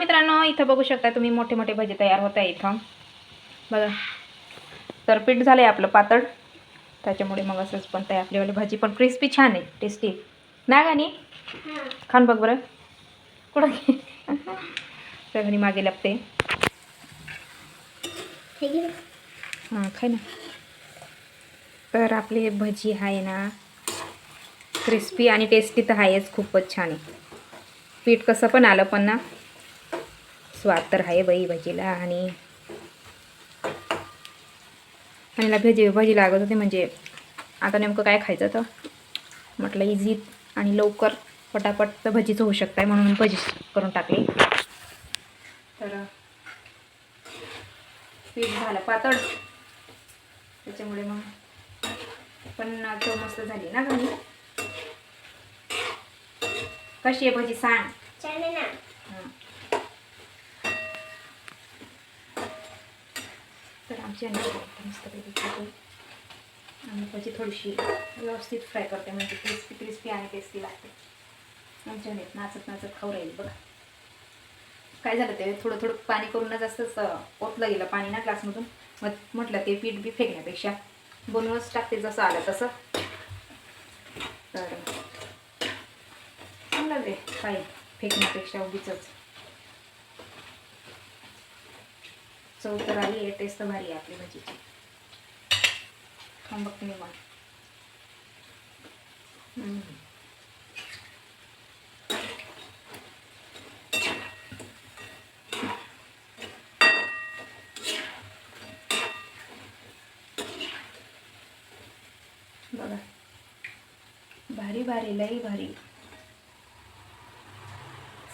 मित्रांनो इथं बघू शकता तुम्ही मोठे मोठे भजी तयार होत आहे इथं बघा. तर पीठ झालं आहे आपलं पातळ. त्याच्यामुळे मग असंच पण ते आपल्यावाली भाजी पण क्रिस्पी छान आहे टेस्टी ना गाणी? खान बघ बरं. कुठं सगळी घरी मागे लागते हां खाय ना. तर आपली भजी आहे ना. क्रिस्पी आणि टेस्टी तर आहेच खूपच छान आहे. पीठ कसं पण आलं पण ना. स्वाद तर आहे बाई भजीला आणि आणि भजी भजी लागत होते म्हणजे आता नेमकं काय खायचं तर? म्हटलं इझी आणि लवकर पटापट तर भजीच होऊ शकत आहे म्हणून भजी करून टाकली. तर पीठ झालं पातळ. त्याच्यामुळे मग पण चव मस्त झाली ना घरी कशी आहे भजी सांग हं. तर आमची अंडी मस्तपैकी आणि त्याची थोडीशी व्यवस्थित फ्राय करते म्हणजे क्रिस्पी क्रिस्पी आणि टेस्टी लागते. आमच्या अंडीत नाचत नाचत खाऊ राहील बघा. काय झालं ते? थोडं थोडं पाणी करून जास्तच ओतलं गेलं पाणी ना ग्लासमधून. मग म्हटलं ते पीठ बी फेकण्यापेक्षा बनवूनच टाकते जसं आलं तसं. तर चांगलं ते काही फेकण्यापेक्षा उगीच चव तर आली आहे टेस्ट तर भारी आहे आपली भाजीची. थांबक बघते मग बघा. भारी भारी लई भारी.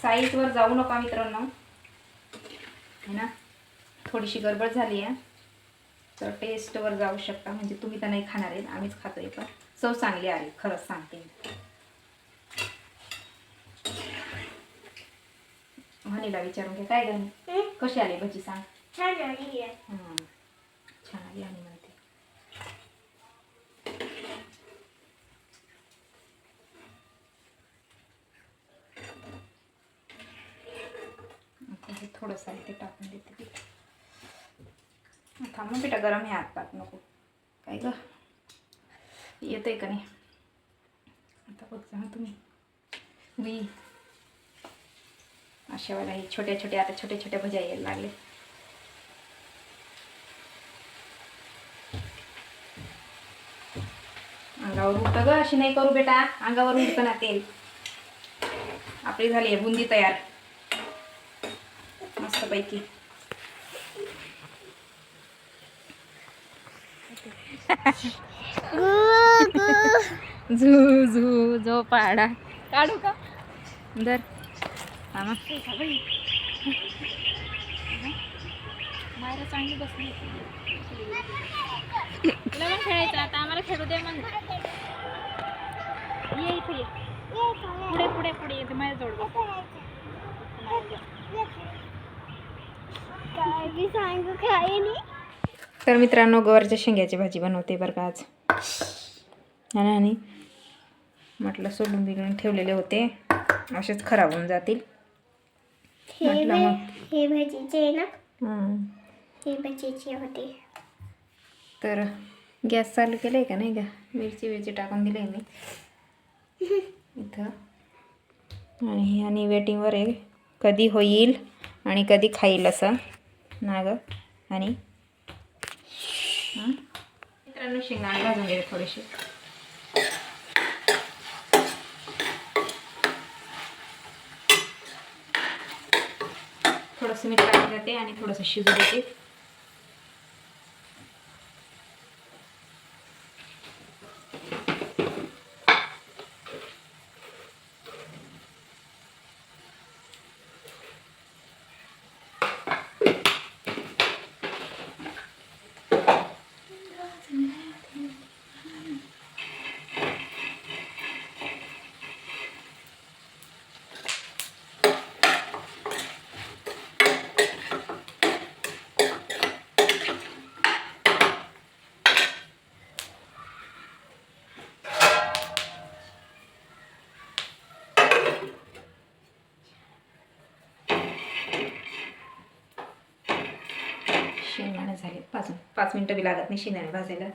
साईजवर जाऊ नका मित्रांनो. है ना? थोडीशी गडबड झाली आहे. तर टेस्टवर जाऊ शकता. म्हणजे तुम्ही तर नाही खाणार आहेत आम्हीच खातोय पण. चव चांगली आली. खरंच सांगते. म्हणीला विचारून घे. काय गणी कशी आली भजी सांग. हं. छान आली आणि म्हणते. थोडंसं आहे ते टाकून देते. थांब थांबून गरम आहे हात पात नको. काय ग? आहे का नाही? आता बघता ना तुम्ही. मी अशा वेळेला हे छोट्या छोट्या आता छोट्या छोट्या भज्या यायला लागले. अंगावर उठतं ग अशी नाही करू बेटा. अंगावर उठतं ना तेल. आपली झाली आहे बुंदी तयार. मस्तपैकी. झू झू जो पाडा. काढू का? दर मामा बाहेर चांगली बसली तुला पण खेळायचं आता आम्हाला खेळू दे मग. ये इथे ये पुढे पुढे. पुढे येते माझ्या जोड तर मित्रांनो गवारच्या शेंग्याची भाजी बनवते बरं का आज. आणि म्हटलं सोडून बिघडून ठेवलेले होते. असेच खराब होऊन जातील. म्हटलं मग. हे भाजीचे आहे ना? हं. हे भाजीचे होते. तर गॅस चालू केलं आहे का नाही का? मिरची विरची टाकून दिली आहे मी. इथं. आणि हे आणि वेटिंगवर आहे. कधी होईल आणि कधी खाईल असं. ना गं आणि? मित्रांनो शेंगदाणे भाजून घे थोडेसे. थोडंसं मीठ टाकून देते आणि थोडंसं शिजू देते. अजून पाच मिनटं बी लागत नाही शेंगदाणे भाजायला.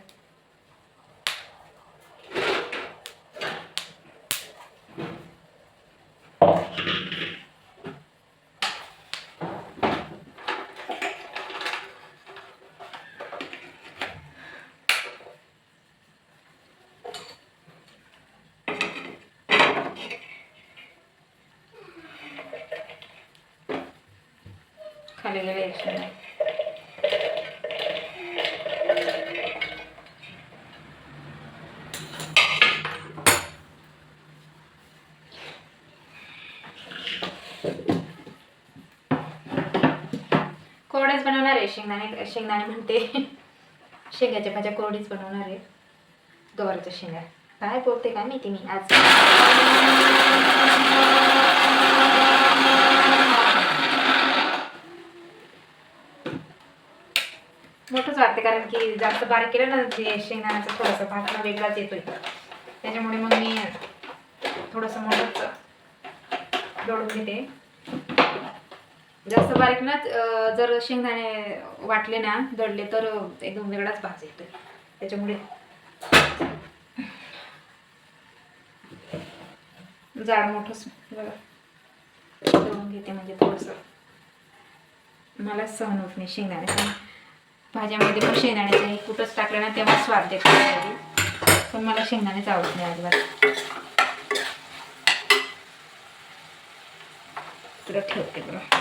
खाली गेले कोरड्याच बनवणार आहे. शेंगदाणे शेंगदाणे म्हणते. शेंगाच्या भाज्या कोरडीच बनवणार आहे. गवारच्या शेंगा. काय बोलते काय माहिती मी आज? मोठंच वाटते कारण की जास्त बारीक केलं ना ते शेंगदाण्याचा थोडासा भाग ना वेगळाच येतोय. त्याच्यामुळे मग मी थोडंसं मोठंच दळून घेते. म्हणजे जास्त बारीक ना जर शेंगदाणे वाटले ना दळले तर एकदम वेगळाच भाज येतो त्याच्यामुळे जाड मोठंच बघा. घेते म्हणजे थोडंसं. मला सहन होत नाही शेंगदाणे भाज्यामध्ये पण शेंगदाण्याचे कुठंच टाकलं ना तेव्हा स्वाद देतो पण मला शेंगदाणेच आवडत नाही अजिबात. तुला ठेवते बघा.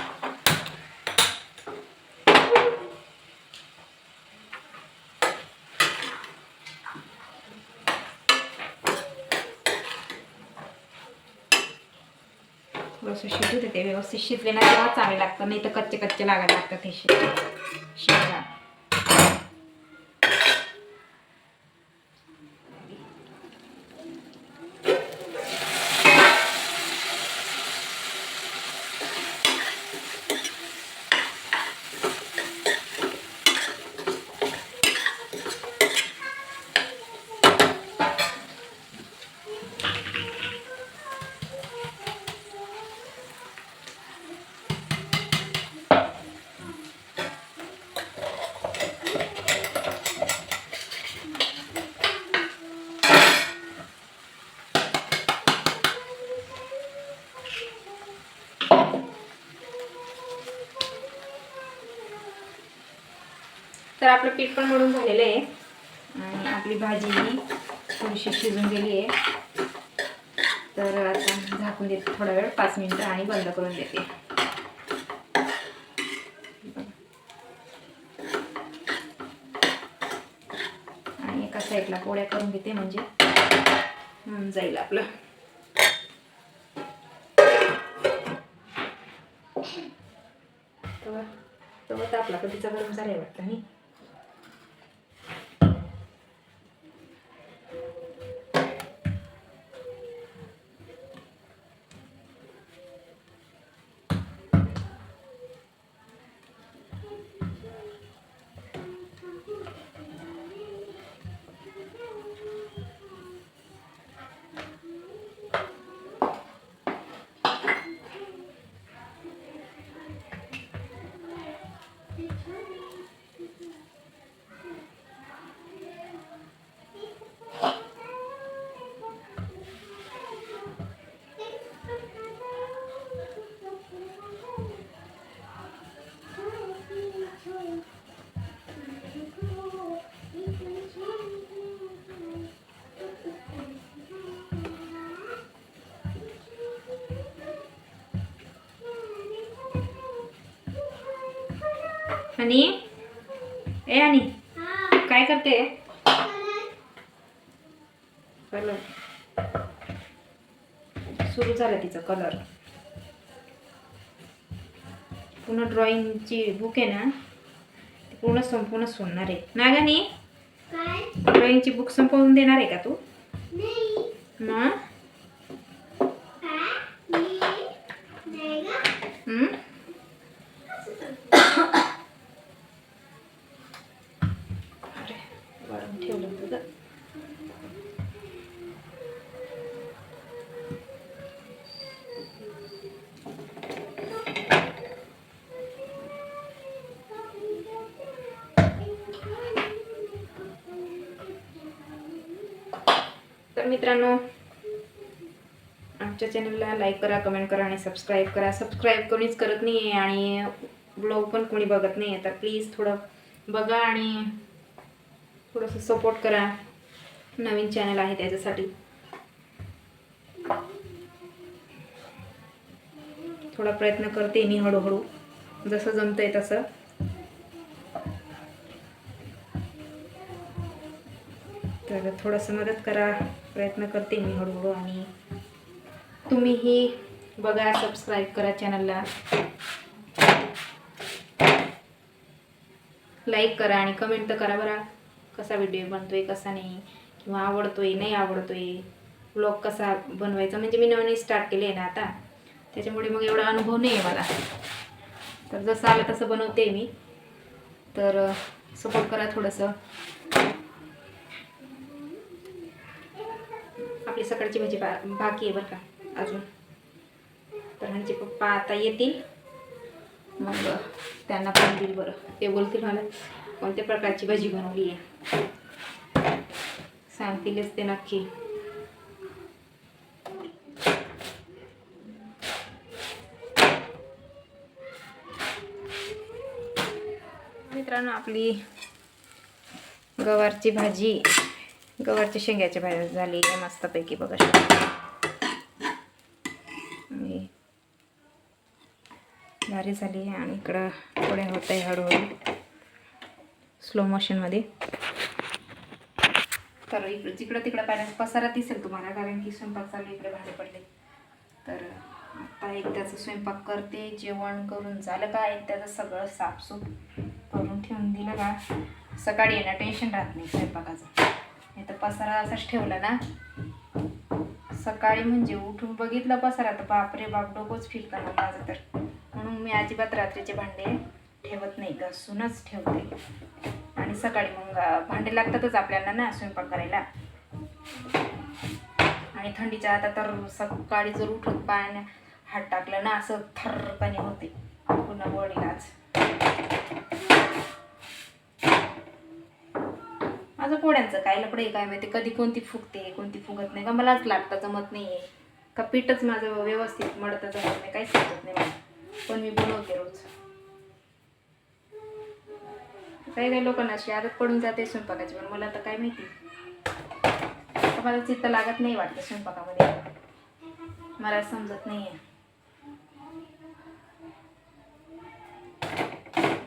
थोडंसं शिजू देते व्यवस्थित शिजले ना तेव्हा चांगले लागतं नाही तर कच्चे कच्चे लागायला लागतात हे शे शिजला. आपलं पीठ पण मळून झालेलं आहे. आणि आपली भाजी ही थोडीशी शिजून गेली आहे. तर आता झाकून देते थोडा वेळ पाच मिनटं आणि बंद करून देते. आणि एका साईडला पोळ्या करून घेते म्हणजे होऊन जाईल आपलं. तर आपला कधीचा गरम झालाय वाटतं नाही? आणि ए आणि काय करते? कलर. सुरू झालं तिचं कलर. पुन्हा ड्रॉइंगची बुक आहे ना ती पूर्ण संपूर्ण सोडणार आहे. नागानी काय? ड्रॉइंगची बुक संपवून देणार आहे का तू? नाही. मग? मित्रांनो आमच्या चॅनलला लाईक करा कमेंट करा आणि सबस्क्राईब करा. सबस्क्राईब कोणीच करत नाही आहे आणि ब्लॉग पण कोणी बघत नाही आहे तर प्लीज थोडं बघा आणि थोडंसं सपोर्ट करा. नवीन चॅनल आहे त्याच्यासाठी. थोडा प्रयत्न करते मी हळूहळू. जसं जमतंय तसं. तर थोडंसं मदत करा प्रयत्न करते मी हळूहळू आणि तुम्हीही बघा सबस्क्राईब करा चॅनलला लाईक करा आणि कमेंट तर करा बरा. कसा व्हिडिओ बनतोय कसा नाही किंवा आवडतोय नाही आवडतोय ब्लॉग कसा बनवायचा म्हणजे मी नवीन स्टार्ट केले आहे ना आता. त्याच्यामुळे मग एवढा अनुभव नाही आहे मला. तर जसं आलं तसं बनवते मी. तर सपोर्ट करा थोडंसं. आपली सकाळची भाजी बा बाकी आहे बरं का अजून. तर ह्यांचे पप्पा आता येतील. मग त्यांना पण देईल बरं. ते बोलतील मला कोणत्या प्रकारची भाजी बनवली आहे. सांगतीलच ते नक्की. मित्रांनो आपली गवारची भाजी. गवारच्या शेंग्याची भाजी झाली आहे मस्तपैकी बघा भारी झाली आहे आणि इकडं पुढे होत आहे हळूहळू स्लो मोशनमध्ये तर इकडं जिकडं तिकडं पाहिजे पसारा दिसेल तुम्हाला कारण की स्वयंपाक चालू इकडे भांडे पडले. तर आता एकदाचं स्वयंपाक करते जेवण करून झालं का एकदाचं सगळं साफसूफ करून ठेवून दिलं का? सकाळी येणं टेन्शन राहत नाही स्वयंपाकाचं. नाही तर पसारा असाच ठेवला ना. सकाळी म्हणजे उठून बघितलं पसारा तर बापरे बाप डोकंच फील ना माझं तर. म्हणून मी अजिबात रात्रीचे भांडे ठेवत नाही घासूनच ठेवते. आणि सकाळी मग भांडे लागतातच आपल्याला ना स्वयंपाक करायला. आणि थंडीच्या आता तर सकाळी जर उठून पाण्या हात टाकलं ना असं थर्रपणे होते. पुन्हा बॉडीलाच माझं पोळ्यांचं काय? लपडे काय माहिती? कधी कोणती फुगते कोणती फुगत नाही. का मलाच लागतं जमत नाही आहे का पीठच माझं व्यवस्थित मडतं जमत नाही. काहीच समजत नाही मला. पण मी बनवते रोज. काही काही लोकांना अशी आदत पडून जाते स्वयंपाकाची पण मला तर काय माहिती. मला चित्त लागत नाही वाटतं स्वयंपाकामध्ये. मला समजत नाही आहे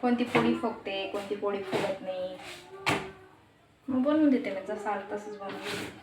कोणती पोळी फुगते कोणती पोळी फुगत नाही. मग बनवून देते मी जसं आलं तसंच बनवून देते.